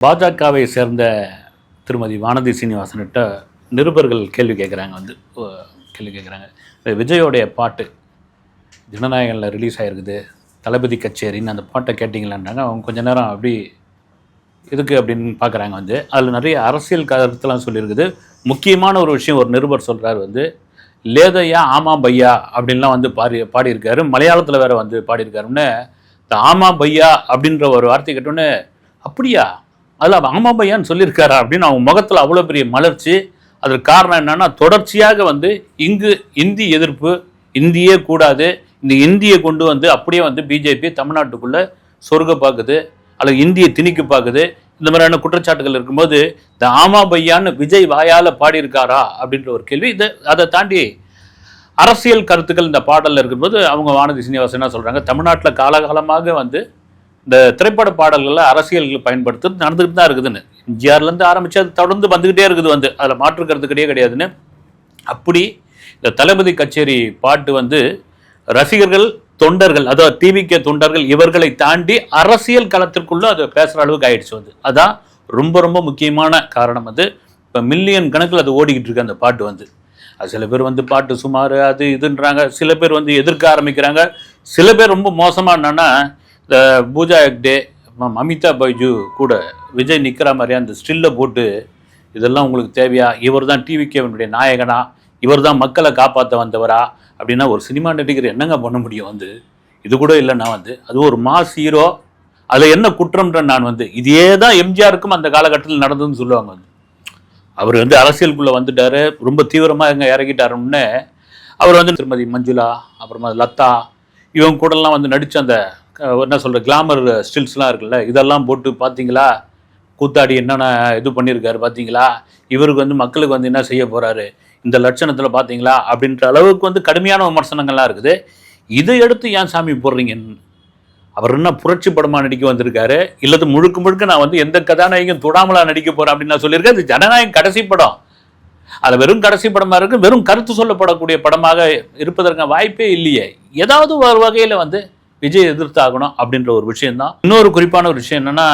பாஜகவை சேர்ந்த திருமதி வானதி சீனிவாசன்கிட்ட நிருபர்கள் கேள்வி கேட்குறாங்க வந்து கேள்வி கேட்குறாங்க. விஜயோடைய பாட்டு ஜனநாயகனில் ரிலீஸ் ஆகிருக்குது தளபதி கச்சேரின்னு அந்த பாட்டை கேட்டிங்களான்றாங்க. அவங்க கொஞ்ச நேரம் அப்படி இதுக்கு அப்படின்னு பார்க்குறாங்க வந்து. அதில் நிறைய அரசியல் கருத்துலாம் சொல்லியிருக்குது. முக்கியமான ஒரு விஷயம் ஒரு நிருபர் சொல்கிறாரு வந்து லேதையா ஆமா பையா அப்படின்லாம் வந்து பாடி பாடியிருக்காரு. மலையாளத்தில் வேறு வந்து பாடியிருக்காருன்னு இந்த ஆமா பையா அப்படின்ற ஒரு வார்த்தை கேட்டோன்னே அப்படியா? அதில் ஆமா பையான்னு சொல்லியிருக்காரா அப்படின்னு அவங்க முகத்தில் அவ்வளோ பெரிய மலர்ச்சி. அதற்கு காரணம் என்னன்னா தொடர்ச்சியாக வந்து இங்கு இந்தி எதிர்ப்பு இந்தியே கூடாது இந்த இந்தியை கொண்டு வந்து அப்படியே வந்து பிஜேபி தமிழ்நாட்டுக்குள்ளே சொர்க்க பார்க்குது அல்லது இந்தியை திணிக்க பார்க்குது இந்த மாதிரியான குற்றச்சாட்டுகள் இருக்கும்போது இந்த ஆமா பையான்னு விஜய் வாயால் பாடியிருக்காரா அப்படின்ற ஒரு கேள்வி. இதை அதை தாண்டி அரசியல் கருத்துக்கள் இந்த பாடலில் இருக்கும்போது அவங்க வானதி சீனிவாசன் என்ன சொல்கிறாங்க தமிழ்நாட்டில் காலகாலமாக வந்து இந்த திரைப்பட பாடல்களை அரசியல்களை பயன்படுத்துறது நடந்துகிட்டு தான் இருக்குதுன்னு. எம்ஜிஆர்லேருந்து ஆரம்பித்து அது தொடர்ந்து வந்துக்கிட்டே இருக்குது வந்து. அதில் மாற்று கிடையாதுன்னு. அப்படி இந்த தளபதி கச்சேரி பாட்டு வந்து ரசிகர்கள் தொண்டர்கள் அதாவது டிவிகே தொண்டர்கள் இவர்களை தாண்டி அரசியல் களத்திற்குள்ளே அது பேசுகிற அளவுக்கு ஆயிடுச்சு வந்து. அதான் ரொம்ப ரொம்ப முக்கியமான காரணம் வந்து. இப்போ மில்லியன் கணக்கில் அது ஓடிக்கிட்டு இருக்கு அந்த பாட்டு வந்து. அது சில பேர் வந்து பாட்டு சுமார் அது இதுன்றாங்க. சில பேர் வந்து எதிர்க்க ஆரம்பிக்கிறாங்க. சில பேர் ரொம்ப மோசமாக என்னன்னா பூஜா ஹெக்டே ம- அமிதா பைஜு கூட விஜய் நிற்கிற மாதிரியா அந்த ஸ்டில்லை போட்டு இதெல்லாம் உங்களுக்கு தேவையா? இவர் தான் டிவிகேவனுடைய நாயகனா? இவர் தான் மக்களை காப்பாற்ற வந்தவரா? அப்படின்னா ஒரு சினிமா நடிகர் என்னங்க பண்ண முடியும் வந்து? இது கூட இல்லை நான் வந்து. அது ஒரு மாஸ் ஹீரோ. அதில் என்ன குற்றம்ன்ற நான் வந்து. இதே தான் எம்ஜிஆருக்கும் அந்த காலகட்டத்தில் நடந்ததுன்னு சொல்லுவாங்க வந்து. அவர் வந்து அரசியலுக்குள்ளே வந்துட்டாரு. ரொம்ப தீவிரமாக எங்கே இறங்கிட்டாருன்னு. அவர் வந்து திருமதி மஞ்சுளா அப்புறமா லதா இவங்க கூடலாம் வந்து நடித்த அந்த என்ன சொல்கிற கிளாமர் ஸ்டில்ஸ்லாம் இருக்குல்ல இதெல்லாம் போட்டு பார்த்தீங்களா கூத்தாடி என்னென்ன இது பண்ணியிருக்காரு பார்த்தீங்களா இவருக்கு வந்து மக்களுக்கு வந்து என்ன செய்ய போகிறாரு இந்த லட்சணத்தில் பார்த்தீங்களா அப்படின்ற அளவுக்கு வந்து கடுமையான விமர்சனங்கள்லாம் இருக்குது. இதை எடுத்து ஏன் சாமி போடுறீங்கன்னு அவர் என்ன புரட்சி படமாக நடிக்க வந்திருக்காரு? இல்லது முழுக்க முழுக்க நான் வந்து எந்த கதாநாயகம் தொடாமலா நடிக்க போகிறேன் அப்படின்னு நான் சொல்லியிருக்கேன். இது ஜனநாயகம் கடைசி படம். அது வெறும் கடைசி படமாக இருக்கு வெறும் கருத்து சொல்லப்படக்கூடிய படமாக இருப்பதற்கான வாய்ப்பே இல்லையே. ஏதாவது ஒரு வகையில் வந்து விஜய் எதிர்த்தாகணும் அப்படின்ற ஒரு விஷயம்தான். இன்னொரு குறிப்பான ஒரு விஷயம் என்னன்னா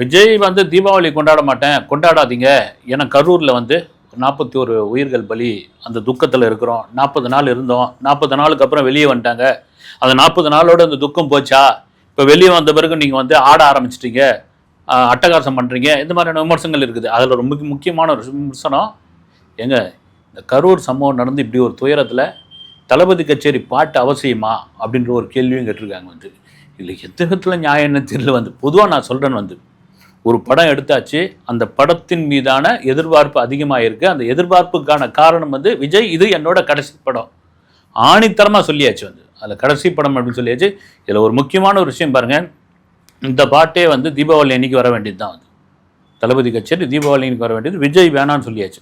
விஜய் வந்து தீபாவளி கொண்டாட மாட்டேன் கொண்டாடாதீங்க. ஏன்னா கரூரில் வந்து நாற்பத்தி ஒரு உயிர்கள் பலி அந்த துக்கத்தில் இருக்கிறோம். நாற்பது நாள் இருந்தோம். நாற்பது நாளுக்கு அப்புறம் வெளியே வந்துட்டாங்க. அந்த நாற்பது நாளோட அந்த துக்கம் போச்சா? இப்போ வெளியே வந்த பிறகு நீங்கள் வந்து ஆட ஆரம்பிச்சிட்டீங்க. அட்டகாசம் பண்ணுறீங்க இந்த மாதிரியான விமர்சனங்கள் இருக்குது. அதில் ரொம்ப முக்கியமான ஒரு விமர்சனம். ஏங்க இந்த கரூர் சம்பவம் நடந்து இப்படி ஒரு துயரத்தில் தளபதி கச்சேரி பாட்டு அவசியமா அப்படின்ற ஒரு கேள்வியும் கேட்டிருக்காங்க வந்து. இதில் எந்த விதத்தில் நியாயம் என்ன தெரியல வந்து. பொதுவாக நான் சொல்கிறேன் வந்து. ஒரு படம் எடுத்தாச்சு அந்த படத்தின் மீதான எதிர்பார்ப்பு அதிகமாக இருக்கு அந்த எதிர்பார்ப்புக்கான காரணம் வந்து விஜய் இது என்னோட கடைசி படம். ஆணித்தரமாக சொல்லியாச்சு வந்து. அதில் கடைசி படம் அப்படின்னு சொல்லியாச்சு. இதில் ஒரு முக்கியமான ஒரு விஷயம் பாருங்கள் இந்த பாட்டே வந்து தீபாவளி அன்னைக்கு வர வேண்டியது தான் வந்து. தளபதி கச்சேரி தீபாவளி அன்னைக்கு வர வேண்டியது. விஜய் வேணான்னு சொல்லியாச்சு.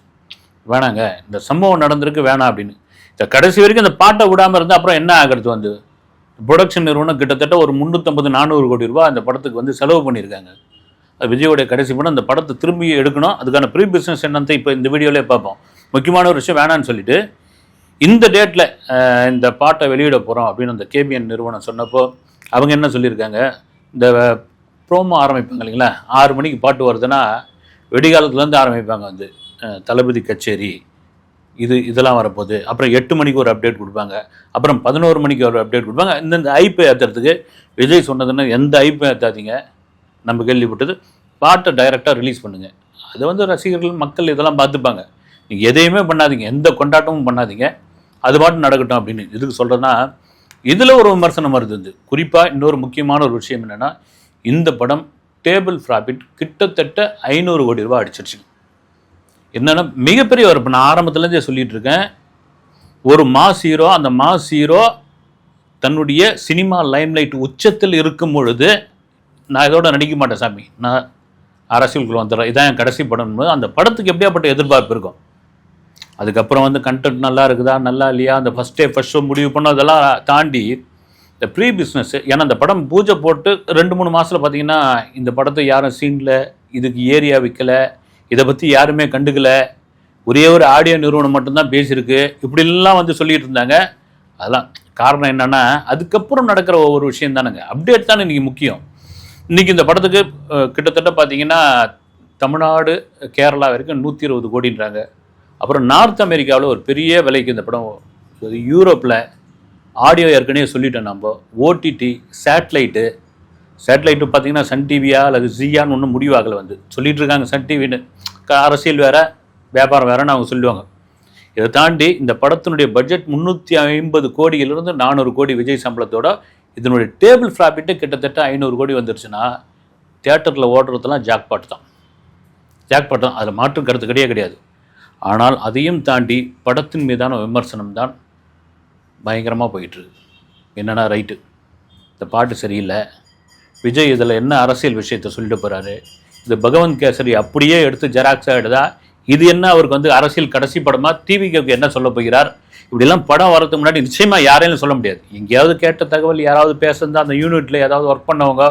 வேணாங்க. இந்த சம்பவம் நடந்திருக்கு வேணாம் அப்படின்னு. இந்த கடைசி வரைக்கும் இந்த பாட்டை விடாமல் இருந்தால் அப்புறம் என்ன ஆகிறது வந்து? ப்ரொடக்ஷன் நிறுவனம் கிட்டத்தட்ட ஒரு முந்நூற்றம்பது நானூறு கோடி ரூபாய் அந்த படத்துக்கு வந்து செலவு பண்ணியிருக்காங்க. அது விஜயோடைய கடைசி படம். அந்த படத்தை திரும்பி எடுக்கணும். அதுக்கான ப்ரீ பிஸ்னஸ் என்னன்னு இப்போ இந்த வீடியோவிலே பார்ப்போம். முக்கியமான ஒரு விஷயம் வேணான்னு சொல்லிட்டு இந்த டேட்டில் இந்த பாட்டை வெளியிட போகிறோம் அப்படின்னு அந்த கேபிஎன் நிறுவனம் சொன்னப்போ அவங்க என்ன சொல்லியிருக்காங்க? இந்த ப்ரோமோ ஆரம்பிப்பாங்க இல்லைங்களா? ஆறு மணிக்கு பாட்டு வருதுன்னா வெடிகாலத்துலேருந்து ஆரம்பிப்பாங்க வந்து தளபதி கச்சேரி. இது இதெல்லாம் வரப்போகுது. அப்புறம் எட்டு மணிக்கு ஒரு அப்டேட் கொடுப்பாங்க. அப்புறம் பதினோரு மணிக்கு ஒரு அப்டேட் கொடுப்பாங்க. இந்தந்த ஐப்பை ஏற்றுறதுக்கு விஜய் சொன்னதுன்னா எந்த ஐப்பை ஏற்றாதீங்க நம்ம கேள்விப்பட்டது. பாட்டை டைரெக்டாக ரிலீஸ் பண்ணுங்கள் அதை வந்து ரசிகர்கள் மக்கள் இதெல்லாம் பார்த்துப்பாங்க. நீங்கள் எதையுமே பண்ணாதீங்க. எந்த கொண்டாட்டமும் பண்ணாதீங்க. அது பாட்டு நடக்கட்டும் அப்படின்னு. இதுக்கு சொல்கிறேன்னா இதில் ஒரு விமர்சனம் வருது இது குறிப்பாக இன்னொரு முக்கியமான ஒரு விஷயம் என்னென்னா இந்த படம் டேபிள் ப்ராஃபிட் கிட்டத்தட்ட ஐநூறு கோடி ரூபா அடிச்சிருச்சு. என்னென்னா மிகப்பெரிய ஒரு இப்போ நான் ஆரம்பத்துலேருந்தே சொல்லிட்டு இருக்கேன் ஒரு மாஸ் ஹீரோ அந்த மாஸ் ஹீரோ தன்னுடைய சினிமா லைம்லைட் உச்சத்தில் இருக்கும் பொழுது நான் இதோட நடிக்க மாட்டேன் சாமி. நான் அரசியலுக்குள்ள வந்துடுறேன். இதான் என் கடைசி படம் அந்த படத்துக்கு எப்படியாப்பட்ட எதிர்பார்ப்பு இருக்கும்? அதுக்கப்புறம் வந்து கண்டென்ட் நல்லா இருக்குதா நல்லா இல்லையா? அந்த ஃபஸ்ட் டே ஃபஸ்ட் ஷோ முடிவு பண்ணோம். அதெல்லாம் தாண்டி இந்த ப்ரீ பிஸ்னஸ் ஏன்னா அந்த படம் பூஜை போட்டு ரெண்டு மூணு மாதத்தில் பார்த்தீங்கன்னா இந்த படத்தை யாரும் சீனில் இதுக்கு ஏரியா விற்கல இதை பற்றி யாருமே கண்டுக்கல. ஒரே ஒரு ஆடியோ நிறுவனம் மட்டும்தான் பேசியிருக்கு. இப்படிலாம் வந்து சொல்லிட்டு இருந்தாங்க. அதெல்லாம் காரணம் என்னன்னா அதுக்கப்புறம் நடக்கிற ஒவ்வொரு விஷயம் தானுங்க. அப்டேட் தானே இன்றைக்கி முக்கியம். இன்னைக்கு இந்த படத்துக்கு கிட்டத்தட்ட பார்த்தீங்கன்னா தமிழ்நாடு கேரளா வரைக்கும் நூற்றி இருபது கோடின்றாங்க. அப்புறம் நார்த் அமெரிக்காவில் ஒரு பெரிய விலைக்கு இந்த படம் யூரோப்பில் ஆடியோ ஏற்கனவே சொல்லிட்டோம் நம்ம. ஓடிடி சேட்டலைட்டு சேட்டலைட்டு பார்த்தீங்கன்னா சன் டிவியா அல்லது ஜியான்னு ஒன்றும் முடிவாகலை வந்து. சொல்லிட்டு இருக்காங்க சன் டிவின்னு அரசியல் வேற வியாபாரம் வேறன்னு அவங்க சொல்லுவாங்க. இதை தாண்டி இந்த படத்தினுடைய பட்ஜெட் முந்நூற்றி ஐம்பது கோடியிலிருந்து நானூறு கோடி விஜய் சம்பளத்தோட இதனுடைய டேபிள் ப்ராஃபிட்டு கிட்டத்தட்ட ஐநூறு கோடி வந்துருச்சுன்னா தியேட்டரில் ஓடுறதுலாம் ஜாக்பாட் தான். ஜாக்பாட் தான். அதில் மாற்று கருத்து கிடையாது கிடையாது. ஆனால் அதையும் தாண்டி படத்தின் மீதான விமர்சனம் தான் பயங்கரமாக போயிட்டுருக்கு என்னன்னா ரைட்டு இந்த பாட்டு சரியில்லை. விஜய் இதில் என்ன அரசியல் விஷயத்தை சொல்லிட்டு போகிறாரு இது பகவந்த் கேசரி அப்படியே எடுத்து ஜெராக்ஸாக எடுதா இது என்ன அவருக்கு வந்து அரசியல் கடைசி படமாக டிவிக்கு என்ன சொல்ல போகிறார்? இப்படிலாம் படம் வரதுக்கு முன்னாடி நிச்சயமாக யாரையும் சொல்ல முடியாது. எங்கேயாவது கேட்ட தகவல் யாராவது பேசுறதா அந்த யூனிட்டில் ஏதாவது ஒர்க் பண்ணவங்க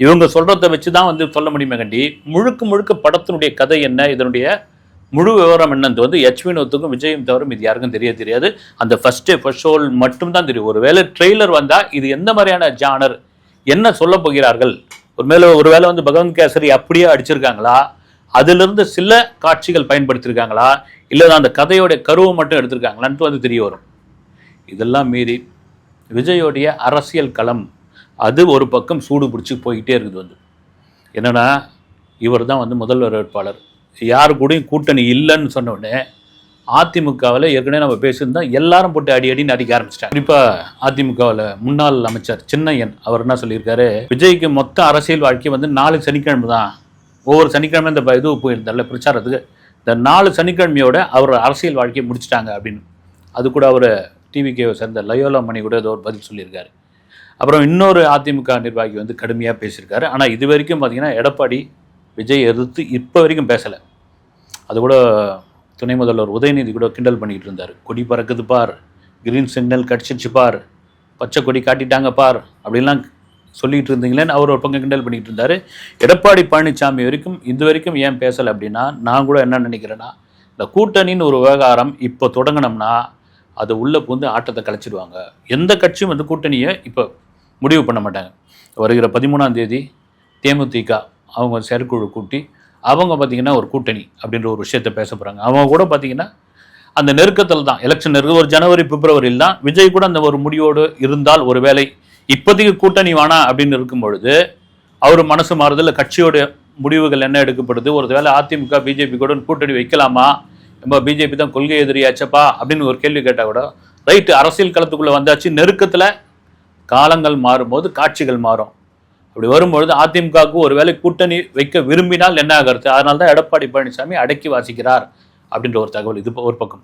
இவங்க சொல்கிறத வச்சு தான் வந்து சொல்ல முடியுமே கண்டி முழுக்க முழுக்க படத்தினுடைய கதை என்ன? இதனுடைய முழு விவரம் என்னது வந்து எச் வினோத்துக்கும் விஜயும் தவிர இது யாருக்கும் தெரிய தெரியாது. அந்த ஃபஸ்ட்டு ஃபர்ஸ்ட் ஷோல் மட்டும்தான் தெரியும். ஒருவேளை ட்ரெய்லர் வந்தால் இது எந்த மாதிரியான ஜானர் என்ன சொல்ல போகிறார்கள்? ஒருவேளை ஒருவேளை வந்து பகவந்த் கேசரி அப்படியே அடிச்சிருக்காங்களா? அதிலிருந்து சில காட்சிகள் பயன்படுத்தியிருக்காங்களா இல்லை அந்த கதையோடைய கருவை மட்டும் எடுத்திருக்காங்களான்ட்டு வந்து தெரிய வரும். இதெல்லாம் மீறி விஜயோடைய அரசியல் களம் அது ஒரு பக்கம் சூடு பிடிச்சி போய்கிட்டே இருக்குது வந்து. என்னென்னா இவர் தான் வந்து முதல்வர் வேட்பாளர். யாரு கூடயும் கூட்டணி இல்லைன்னு சொன்ன உடனே அதிமுகவில் ஏற்கனவே நம்ம பேசியிருந்தோம் எல்லாரும் போட்டு அடி அடின்னு அடிக்க ஆரம்பிச்சிட்டாங்க. குறிப்பாக அதிமுகவில் முன்னாள் அமைச்சர் சின்னையன் அவர் என்ன சொல்லியிருக்காரு? விஜய்க்கு மொத்த அரசியல் வாழ்க்கை வந்து நாலு சனிக்கிழமை தான். ஒவ்வொரு சனிக்கிழமை இந்த இது போயிருந்தால பிரச்சாரத்துக்கு. இந்த நாலு சனிக்கிழமையோட அவர் அரசியல் வாழ்க்கையை முடிச்சிட்டாங்க அப்படின்னு. அது கூட அவர் டிவிகேவை சேர்ந்த லயோலா மணி கூட ஏதோ ஒரு பதில் சொல்லியிருக்காரு. அப்புறம் இன்னொரு அதிமுக நிர்வாகி வந்து கடுமையாக பேசியிருக்காரு. ஆனால் இது வரைக்கும் பார்த்திங்கன்னா எடப்பாடி விஜய் எதிர்த்து இப்போ வரைக்கும் பேசலை. அது கூட துணை முதல்வர் உதயநிதி கூட கிண்டல் பண்ணிட்டு இருந்தார். கொடி பறக்குது பார். கிரீன் சிக்னல் கடிச்சிச்சு பார். பச்சை கொடி காட்டிட்டாங்க பார். அப்படிலாம் சொல்லிட்டு இருந்தீங்களேன்னு அவர் ஒரு பங்கு கிண்டல் பண்ணிக்கிட்டு இருந்தார். எடப்பாடி பழனிசாமி வரைக்கும் இது வரைக்கும் ஏன் பேசலை அப்படின்னா நான் கூட என்ன நினைக்கிறேன்னா இந்த கூட்டணின்னு ஒரு விவகாரம் இப்போ தொடங்கினோம்னா அது உள்ளே புகுந்து ஆட்டத்தை கலைச்சிடுவாங்க. எந்த கட்சியும் வந்து கூட்டணியை இப்போ முடிவு பண்ண மாட்டாங்க. வருகிற பதிமூணாம் தேதி தேமுதிக அவங்க செயற்குழு கூட்டி அவங்க பார்த்தீங்கன்னா ஒரு கூட்டணி அப்படின்ற ஒரு விஷயத்தை பேச போகிறாங்க அவங்க கூட பார்த்தீங்கன்னா அந்த நெருக்கத்தில் தான். எலெக்ஷன் நெருக்க ஒரு ஜனவரி பிப்ரவரியில் தான் விஜய் கூட அந்த ஒரு முடிவோடு இருந்தால் ஒரு வேளை இப்போதைக்கு கூட்டணி வேணாம் அப்படின்னு இருக்கும் பொழுது அவர் மனசு மாறுதல் கட்சியோட முடிவுகள் என்ன எடுக்கப்படுது? ஒரு வேளை அதிமுக பிஜேபி கூட கூட்டணி வைக்கலாமா? நம்ம பிஜேபி தான் கொள்கை எதிரியாச்சப்பா? அப்படின்னு ஒரு கேள்வி கேட்டால் கூட ரைட்டு அரசியல் களத்துக்குள்ளே வந்தாச்சு. நெருக்கத்தில் காலங்கள் மாறும்போது காட்சிகள் மாறும். அப்படி வரும்பொழுது அதிமுகவுக்கு ஒரு வேளை கூட்டணி வைக்க விரும்பினால் என்ன ஆகிறது? அதனால தான் எடப்பாடி பழனிசாமி அடக்கி வாசிக்கிறார் அப்படின்ற ஒரு தகவல் இது ஒரு பக்கம்.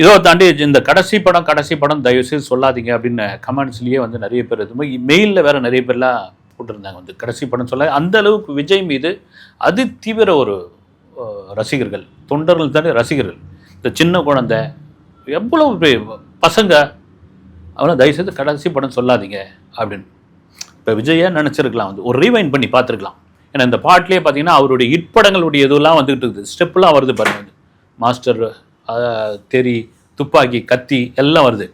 இதோ தாண்டி இந்த கடைசி படம் கடைசி படம் தயவு செய்து சொல்லாதீங்க அப்படின்னு கமெண்ட்ஸ்லேயே வந்து நிறைய பேர் இது மெயிலில் வேற நிறைய பேர்லாம் போட்டிருந்தாங்க வந்து. கடைசி படம் சொல்ல அந்த அளவுக்கு விஜய் மீது அதி தீவிர ஒரு ரசிகர்கள் தொண்டர்கள் தானே ரசிகர்கள். இந்த சின்ன குழந்தை எவ்வளோ பெரிய பசங்க அவனை தயவுசெய்து கடைசி படம் சொல்லாதீங்க அப்படின்னு. இப்போ விஜயை நினச்சிருக்கலாம். வந்து ஒரு ரீவைண்ட் பண்ணி பார்த்துருக்கலாம். ஏன்னா இந்த பாட்டிலே பார்த்தீங்கன்னா அவருடைய ஹிட் இதெல்லாம் வந்துகிட்டு இருக்குது. ஸ்டெப்லாம் வருது பாருங்க வந்து. மாஸ்டர் தெரி தெறி துப்பாக்கி கத்தி எல்லாம் வருது.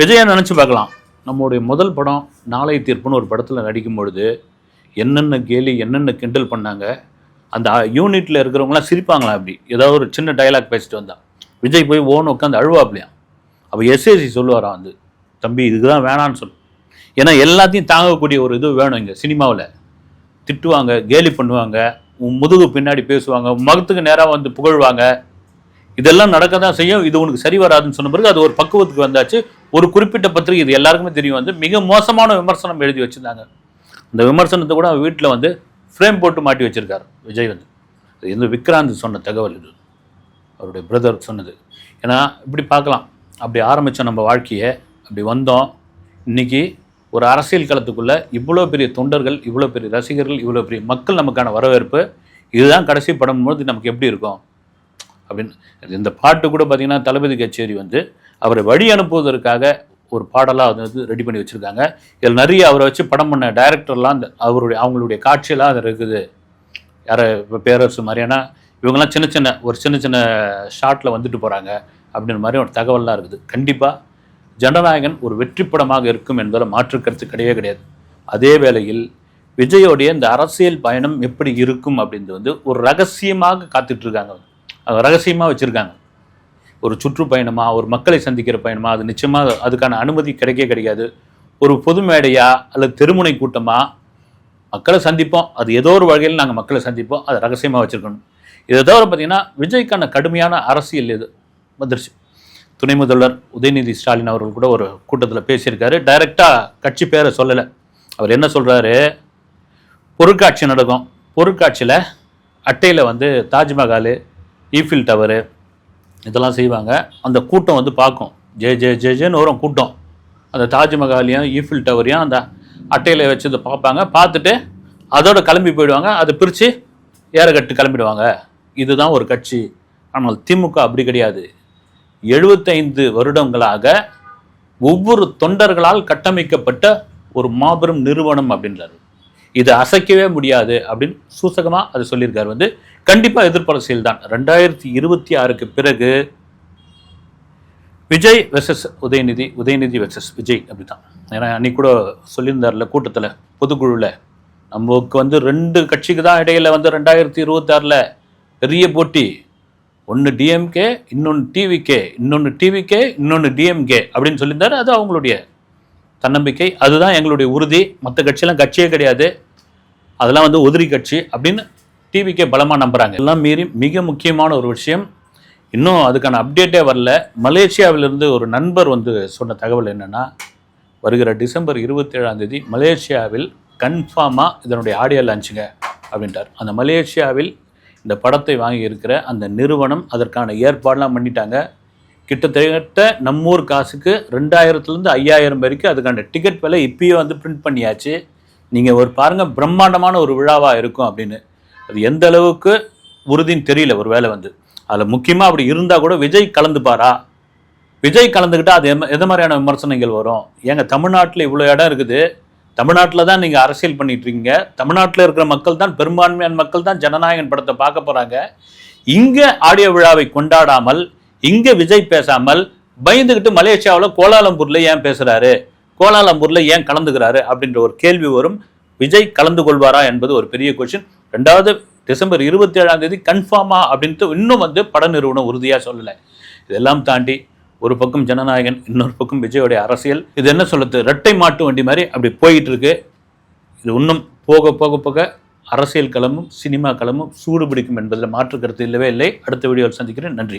விஜயை நினச்சி பார்க்கலாம். நம்மளுடைய முதல் படம் நாளை தீர்ப்புன்னு ஒரு படத்தில் நடிக்கும் பொழுது என்னென்ன கேலி என்னென்ன கிண்டல் பண்ணாங்க அந்த யூனிட்டில் இருக்கிறவங்களாம் சிரிப்பாங்களாம் அப்படி? ஏதாவது ஒரு சின்ன டயலாக் பேசிட்டு வந்தா. விஜய் போய் ஓன்னு உட்காந்து அழுவாப்லையாம் அப்போ எஸ்ஏசி சொல்லுவாரா வந்து தம்பி இதுக்கு தான் வேணான்னு சொல்லு. ஏன்னா எல்லாத்தையும் தாங்கக்கூடிய ஒரு இது வேணும் இங்கே சினிமாவில். திட்டுவாங்க கேலி பண்ணுவாங்க உன் முதுகு பின்னாடி பேசுவாங்க உன் முகத்துக்கு நேராக வந்து புகழ்வாங்க. இதெல்லாம் நடக்க தான் செய்யும். இது உனக்கு சரி வராதுன்னு சொன்ன பிறகு அது ஒரு பக்குவத்துக்கு வந்தாச்சு. ஒரு குறிப்பிட்ட பத்திரிகை இது எல்லாருக்குமே தெரியும். வந்து மிக மோசமான விமர்சனம் எழுதி வச்சுருந்தாங்க. அந்த விமர்சனத்தை கூட வீட்டில் வந்து ஃப்ரேம் போட்டு மாட்டி வச்சிருக்காரு விஜய் வந்து. அது எந்த விக்ராந்த் சொன்ன தகவல் இது. அவருடைய பிரதர் சொன்னது. ஏன்னா இப்படி பார்க்கலாம். அப்படி ஆரம்பித்த நம்ம வாழ்க்கையை அப்படி வந்தோம். இன்னைக்கு ஒரு அரசியல் களத்துக்குள்ள இவ்வளோ பெரிய தொண்டர்கள் இவ்வளோ பெரிய ரசிகர்கள் இவ்வளோ பெரிய மக்கள் நமக்கான வரவேற்பு. இதுதான் கடைசி படம் போது நமக்கு எப்படி இருக்கும்? அப்படின்னு இந்த பாட்டு கூட பார்த்தீங்கன்னா தளபதி கச்சேரி வந்து அவரை வழி அனுப்புவதற்காக ஒரு பாடலாக வந்து ரெடி பண்ணி வச்சுருக்காங்க. இதில் நிறைய அவரை வச்சு படம் பண்ண டைரக்டர்லாம் அந்த அவருடைய அவங்களுடைய காட்சியெல்லாம் அது இருக்குது. யார இப்போ பேரரசு மாதிரியான இவங்கெல்லாம் சின்ன சின்ன ஒரு சின்ன சின்ன ஷாட்டில் வந்துட்டு போகிறாங்க அப்படின்ற மாதிரி ஒரு தகவல்லாம் இருக்குது. கண்டிப்பாக ஜனநாயகன் ஒரு வெற்றி படமாக இருக்கும் என்பதில் மாற்று கருத்து கிடையவே கிடையாது. அதே வேளையில் விஜயோடைய இந்த அரசியல் பயணம் எப்படி இருக்கும் அப்படின்றது வந்து ஒரு ரகசியமாக காத்துட்ருக்காங்க. அது ரகசியமாக வச்சுருக்காங்க. ஒரு சுற்றுப்பயணமா ஒரு மக்களை சந்திக்கிற பயணமா அது நிச்சயமாக அதுக்கான அனுமதி கிடைக்க கிடைக்காது ஒரு பொது மேடையா அல்லது தெருமுனை கூட்டமாக மக்களை சந்திப்போம். அது ஏதோ ஒரு வகையில் நாங்கள் மக்களை சந்திப்போம். அதை ரகசியமாக வச்சுருக்கணும். இதை தவிர பார்த்தீங்கன்னா விஜய்க்கான கடுமையான அரசியல் இது. வந்துருச்சு. துணை முதல்வர் உதயநிதி ஸ்டாலின் அவர்கள் கூட ஒரு கூட்டத்தில் பேசியிருக்காரு. டைரெக்டாக கட்சி பேரை சொல்லலை. அவர் என்ன சொல்கிறாரு பொருட்காட்சி நடக்கும். பொருட்காட்சியில் அட்டையில் வந்து தாஜ்மஹால் ஈஃபில் டவரு இதெல்லாம் செய்வாங்க. அந்த கூட்டம் வந்து பார்க்கும். ஜே ஜே ஜே ஜேன்னு வரும் கூட்டம். அந்த தாஜ்மஹாலையும் ஈஃபில் டவரையும் அந்த அட்டையில் வச்சு இதை பார்ப்பாங்க. பார்த்துட்டு அதோட கிளம்பி போயிடுவாங்க. அதை பிரித்து ஏறக்கட்டு கிளம்பிடுவாங்க. இதுதான் ஒரு கட்சி. ஆனால் திமுக அப்படி கிடையாது. எழுபத்தைந்து வருடங்களாக ஒவ்வொரு தொண்டர்களால் கட்டமைக்கப்பட்ட ஒரு மாபெரும் நிறுவனம் அப்படின்றாரு இதை அசைக்கவே முடியாது அப்படின்னு சூசகமாக அது சொல்லியிருக்காரு. வந்து கண்டிப்பாக எதிர்ப்பரசியல் தான் ரெண்டாயிரத்தி இருபத்தி ஆறுக்கு பிறகு விஜய் வெர்சஸ் உதயநிதி உதயநிதி வெர்சஸ் விஜய் அப்படி தான் ஏன்னா அன்னைக்கு கூட சொல்லியிருந்தார்ல கூட்டத்தில் பொதுக்குழுவில் நமக்கு வந்து ரெண்டு கட்சிக்கு தான் இடையில வந்து ரெண்டாயிரத்தி இருபத்தாறில் பெரிய போட்டி ஒன்று டிஎம்கே இன்னொன்று டிவிகே இன்னொன்று டிவிகே இன்னொன்று டிஎம்கே அப்படின்னு சொல்லியிருந்தார். அது அவங்களுடைய தன்னம்பிக்கை. அதுதான் எங்களுடைய உறுதி. மற்ற கட்சியெல்லாம் கட்சியே கிடையாது. அதெல்லாம் வந்து உதிரி கட்சி அப்படின்னு டிவிக்கே பலமாக நம்புகிறாங்க எல்லாம் மீறி மிக முக்கியமான ஒரு விஷயம். இன்னும் அதுக்கான அப்டேட்டே வரல. மலேசியாவிலிருந்து ஒரு நண்பர் வந்து சொன்ன தகவல் என்னென்னா வருகிற டிசம்பர் இருபத்தேழாம் தேதி மலேசியாவில் கன்ஃபார்மாக இதனுடைய ஆடியோ லான்ச்சுங்க அப்படின்ட்டார். அந்த மலேசியாவில் இந்த படத்தை வாங்கி இருக்கிற அந்த நிறுவனம் அதற்கான ஏற்பாடெலாம் பண்ணிட்டாங்க. கிட்டத்தட்ட நம்மூர் காசுக்கு ரெண்டாயிரத்துலேருந்து ஐயாயிரம் வரைக்கும் அதுக்கான டிக்கெட் விலை இப்பயே வந்து பிரிண்ட் பண்ணியாச்சு. நீங்கள் ஒரு பாருங்கள் பிரம்மாண்டமான ஒரு விழாவாக இருக்கும் அப்படின்னு. அது எந்த அளவுக்கு உறுதின்னு தெரியல ஒரு வேலை வந்து. அதில் முக்கியமாக அப்படி இருந்தால் கூட விஜய் கலந்துப்பாரா? விஜய் கலந்துக்கிட்டால் அது எந்த- எந்த மாதிரியான விமர்சனங்கள் வரும்? ஏங்க தமிழ்நாட்டில் இவ்வளோ இடம் இருக்குது. தமிழ்நாட்டில் தான் நீங்கள் அரசியல் பண்ணிட்டு இருக்கீங்க. தமிழ்நாட்டில் இருக்கிற மக்கள் தான் பெரும்பான்மையான மக்கள் தான் ஜனநாயகன் படத்தை பார்க்க போகிறாங்க இங்கே ஆடியோ விழாவை கொண்டாடாமல் இங்கே விஜய் பேசாமல் பயந்துக்கிட்டு மலேசியாவில் கோலாலம்பூரில் ஏன் பேசுகிறாரு கோலாலம்பூரில் ஏன் கலந்துக்கிறாரு? அப்படின்ற ஒரு கேள்வி வரும். விஜய் கலந்து கொள்வாரா என்பது ஒரு பெரிய கொஷின் ரெண்டாவது டிசம்பர் இருபத்தி ஏழாம் தேதி கன்ஃபார்மா அப்படின்ட்டு இன்னும் வந்து பட நிறுவனம் உறுதியாக சொல்லலை. இதெல்லாம் தாண்டி ஒரு பக்கம் ஜனநாயகன் இன்னொரு பக்கம் விஜயோடைய அரசியல். இது என்ன சொல்லுது? ரெட்டை மாட்டு வண்டி மாதிரி அப்படி போயிட்டு இருக்கு இது இன்னும் போக போக போக அரசியல் களமும் சினிமா களமும் சூடு பிடிக்கும் என்பதில் மாற்று கருத்து இல்லவே இல்லை. அடுத்த வீடியோவில் சந்திக்கிறேன். நன்றி.